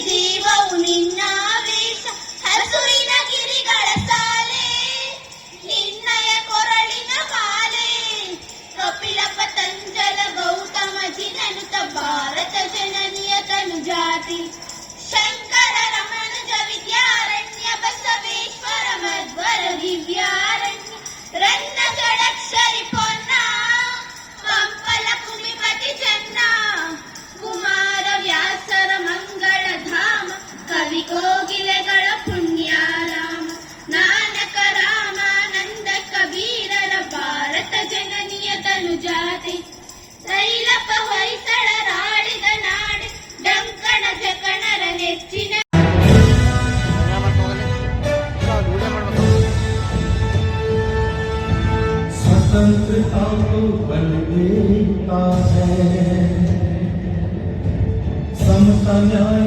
ಜೀವವು ನಿನ್ನ ವೇಷ. ಹಸುರಿನ ಗಿರಿಗಳ ಸಾಲೆ, ನಿನ್ನಯ ಕೊರಳಿನ ಮಾಲೆ ಕಪಿಲ ಪತಂಜಲ ಗೌತಮ ಜಿನನುತ ಭಾರತ ಜನನಿಯ ತನು ಜಾತಿ ಶಂಕರ ರಮಣಜ ವಿದ್ಯಾರಣ್ಯ ಬಸವೇಶ್ವರ ಮಧ್ವರ ದಿವ್ಯಾರಣ್ಯ. ರನ್ನ ಕವಿ ಕೋಗಿಲೆಗಳ ಪುಣ್ಯಾರಾಮ ನಾನಕ ರಾಮಾನಂದ ಕಬೀರರ ಭಾರತ ಜನನಿಯ ತನುಜಾತೆ ತೈಲಪ ಹೊಯ್ಸಳರಾಡಿದ ನಾಡೆ ಡಂಕಣ ಜಕಣರ ನೆಚ್ಚಿನ स्वतंत्रता को बल देता है समता न्याय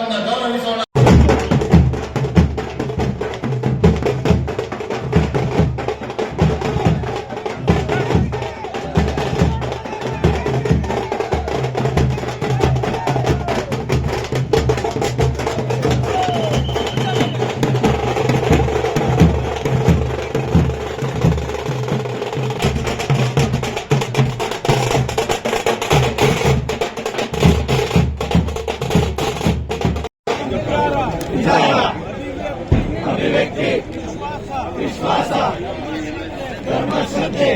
ಸ್ವಾತಂತ್ರ್ಯ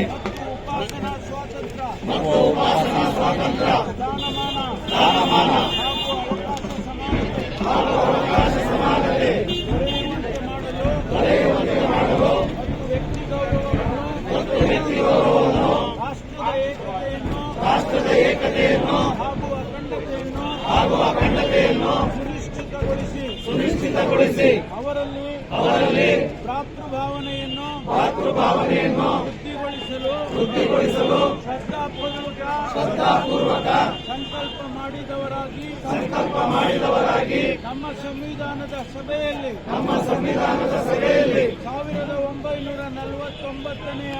ಮತ್ತು ಉಪಾಸನಾ ಸ್ವಾತಂತ್ರ್ಯ ದಾನಮಾನ ಹಾಗೂ ಅವಕಾಶ ಸಮಾನತೆ ದೊರೆಯುವಂತೆ ಮಾಡಲು ಮತ್ತು ವ್ಯಕ್ತಿ ಗೌರವವನ್ನು ರಾಷ್ಟ್ರದ ಏಕತೆಯನ್ನು ಹಾಗೂ ಅಖಂಡತೆಯನ್ನು ಸುನಿಶ್ಚಿತಗೊಳಿಸಿ. ಅವರಲ್ಲಿ ಭಾವನೆಯನ್ನು ಭಾತೃಭಾವನೆಯನ್ನು ವೃದ್ಧಿಗೊಳಿಸಲು ವೃದ್ಧಿಗೊಳಿಸಲು ಶ್ರದ್ಧಾಪೂರ್ವಕ ಶ್ರದ್ಧಾಪೂರ್ವಕ ಸಂಕಲ್ಪ ಮಾಡಿದವರಾಗಿ ಸಂಕಲ್ಪ ಮಾಡಿದವರಾಗಿ ನಮ್ಮ ಸಂವಿಧಾನದ ಸಭೆಯಲ್ಲಿ ನಮ್ಮ ಸಂವಿಧಾನದ ಸಭೆಯಲ್ಲಿ ಸಾವಿರದ ಒಂಬೈನೂರ ನಲವತ್ತೊಂಬತ್ತನೆಯ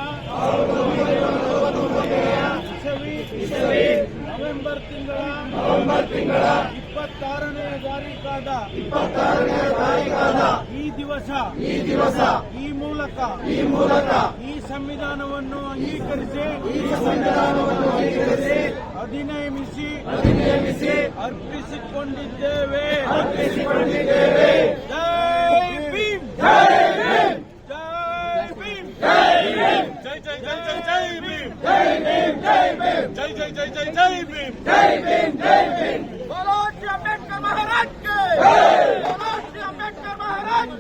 ಇಸವಿ ಇಸವಿ ನವೆಂಬರ್ ತಿಂಗಳ ನವೆಂಬರ್ ತಿಂಗಳ ಇಪ್ಪತ್ತಾರನೇ ತಾರೀಕಾದ ಇಪ್ಪತ್ತಾರನೇ ತಾರೀಕಾದ ಈ ದಿವಸ ಈ ದಿವಸ ಈ ಮೂಲಕ ಈ ಮೂಲಕ ಈ ಸಂವಿಧಾನವನ್ನು ಅಂಗೀಕರಿಸಿ ಈ ಸಂವಿಧಾನವನ್ನು ಅಂಗೀಕರಿಸಿ ಅಧಿನಿಯಮಿಸಿ ಅಧಿನಿಯಮಿಸಿ ಅರ್ಪಿಸಿಕೊಂಡಿದ್ದೇವೆ ಅರ್ಪಿಸಿಕೊಂಡಿದ್ದೇವೆ ಜೈ ಭೀಮ್ ಜೈ ಭೀಮ್ ಜೈ ಭೀಮ್ ಜೈ ಭೀಮ್ ಜೈ ಜೈ ಜೈ ಜೈ ಜೈ ಭೀಮ್ ಜೈ ಭೀಮ್ ಜೈ ಭೀಮ್ ಜೈ ಜೈ ಜೈ ಜೈ ಜೈ ಭೀಮ್ ಜೈ ಭೀಮ್ ಜೈ ಭೀಮ್